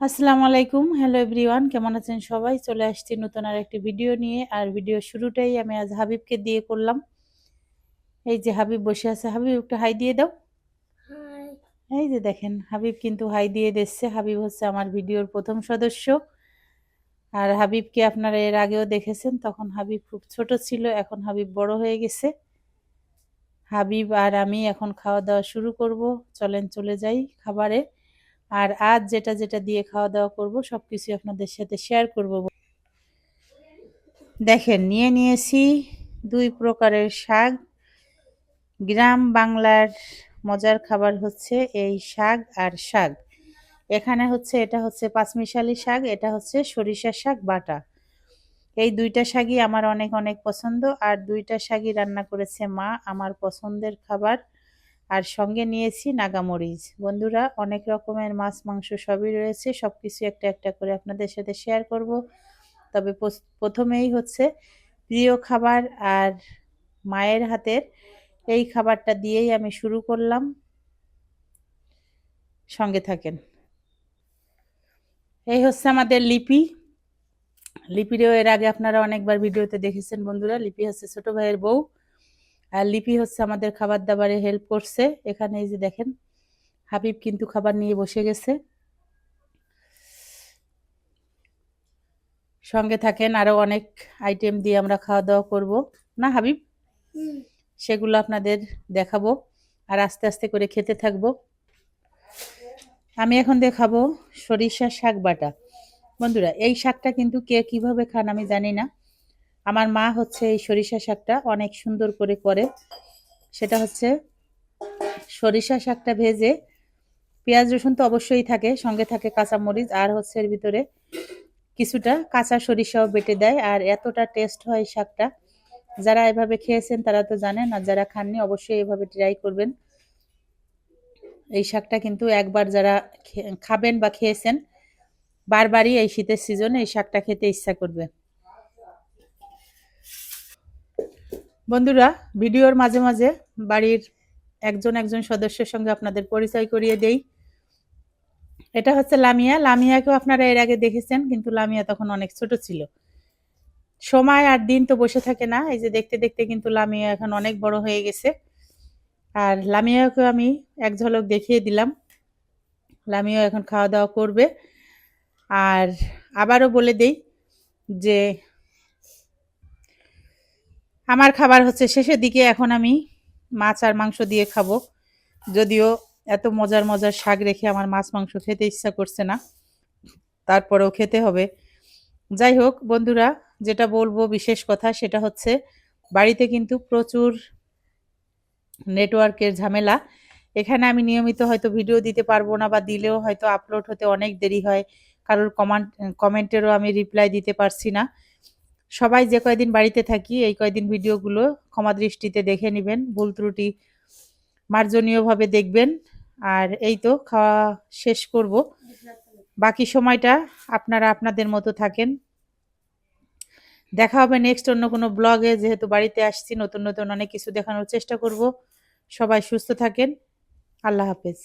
আসসালামু আলাইকুম। Hello everyone কেমন আছেন সবাই? চলে আসছি নতুন আর একটি ভিডিও নিয়ে। আর ভিডিও শুরুটাই আমি আজ হাবিবকে দিয়ে করলাম। এই যে হাবিব বসে আছে। হাবিব একটু হাই দিয়ে দাও। এই যে দেখেন হাবিব কিন্তু হাই দিয়ে দিচ্ছে। হাবিব হচ্ছে আমার ভিডিওর প্রথম সদস্য। আর হাবিবকে আপনারা এর আগেও দেখেছেন? তখন হাবিব খুব ছোট ছিল এখন হাবিব বড় হয়ে গেছে। হাবিব আর আমি এখন খাওয়া দাওয়া শুরু করব। চলেন চলে যাই খাবারে। আর আজ যেটা যেটা দিয়ে খাওয়া দাওয়া করব সব কিছু আপনাদের সাথে শেয়ার করব। দেখেন, নিয়ে নিয়েছি দুই প্রকারের শাক। গ্রাম বাংলার মজার খাবার হচ্ছে এই শাক আর শাক। এখানে হচ্ছে, এটা হচ্ছে পাঁচমিশালি শাক, এটা হচ্ছে সরিষা শাক, বাটা। এই দুইটা শাকই আমার অনেক অনেক পছন্দ। আর দুইটা শাকই রান্না করেছে মা, আমার পছন্দের খাবার। আর সঙ্গে নিয়েছি নাগামরিচ। বন্ধুরা, অনেক রকমের মাছ, মাংস সবই রয়েছে। সব কিছু একটা একটা করে আপনাদের সাথে শেয়ার করব। তবে প্রথমেই হচ্ছে প্রিয় খাবার আর মায়ের হাতের এই খাবারটা দিয়েই আমি শুরু করলাম। সঙ্গে থাকেন। এই হচ্ছে আমাদের লিপি। লিপিরও এর আগে আপনারা অনেকবার ভিডিওতে দেখেছেন বন্ধুরা। লিপি হচ্ছে ছোট ভাইয়ের বউ। আর লিপি হচ্ছে আমাদের খাবার দাবারে হেল্প করছে। এখানে এই যে দেখেন হাবিব কিন্তু খাবার নিয়ে বসে গেছে। সঙ্গে থাকেন আরও অনেক আইটেম দিয়ে আমরা খাওয়া দাওয়া করব। না হাবিব? সেগুলো আপনাদের দেখাবো আর আস্তে আস্তে করে খেতে থাকব। আমি এখন দেখাবো সরিষা শাক বাটা। বন্ধুরা এই শাকটা কিন্তু কে কীভাবে খান আমি জানি না। আমার মা হচ্ছে এই সরিষা শাকটা অনেক সুন্দর করে করে। সেটা হচ্ছে সরিষা শাকটা ভেজে পেঁয়াজ, রসুন তো অবশ্যই থাকে, সঙ্গে থাকে কাঁচা মরিচ আর হচ্ছে এর ভিতরে কিছুটা কাঁচা সরিষাও বেটে দেয়। আর এতটা টেস্ট হয় শাকটা। যারা এভাবে খেয়েছেন তারা তো জানেন, আর যারা খাননি অবশ্যই এভাবে ট্রাই করবেন। এই শাকটা কিন্তু একবার যারা খাবেন বা খেয়েছেন, বারবারই এই শীতের সিজনে এই শাকটা খেতে ইচ্ছা করবে। বন্ধুরা, ভিডিওর মাঝে মাঝে বাড়ির একজন একজন সদস্যের সঙ্গে আপনাদের পরিচয় করিয়ে দেই। এটা হচ্ছে লামিয়া। লামিয়াকেও আপনারা এর আগে দেখেছেন, কিন্তু লামিয়া তখন অনেক ছোট ছিল। সময় আর দিন তো বসে থাকে না। এই যে দেখতে দেখতে কিন্তু লামিয়া এখন অনেক বড় হয়ে গেছে। আর লামিয়াকে আমি এক ঝলক দেখিয়ে দিলাম। লামিয়া এখন খাওয়া দাওয়া করবে। আর আবারও বলে দেই যে আমার খাবার হচ্ছে শেষের দিকে এখন আমি মাছ আর মাংস দিয়ে খাব। যদিও এত মজার মজার শাক রেখে আমার মাছ মাংস খেতে ইচ্ছা করছে না। তারপরেও খেতে হবে। যাই হোক, বন্ধুরা, যেটা বলব বিশেষ কথা সেটা হচ্ছে বাড়িতে কিন্তু প্রচুর নেটওয়ার্কের ঝামেলা। এখানে আমি নিয়মিত হয়তো ভিডিও দিতে পারব না বা দিলেও হয়তো আপলোড হতে অনেক দেরি হয়। কারোর কমেন্ট কমেন্টেরও আমি রিপ্লাই দিতে পারছি না। সবাই যে কয়দিন বাড়িতে থাকি, এই কয়দিন ভিডিওগুলো ক্ষমা দৃষ্টিতে দেখে নেবেন, ভুল ত্রুটি মার্জনীয়ভাবে দেখবেন। আর এই তো খাওয়া শেষ করব। বাকি সময়টা আপনারা আপনাদের মতো থাকেন। দেখা হবে নেক্সট অন্য কোনো ব্লগে যেহেতু বাড়িতে আসছি, নতুন নতুন অনেক কিছু দেখানোর চেষ্টা করব। সবাই সুস্থ থাকেন। আল্লাহ হাফেজ।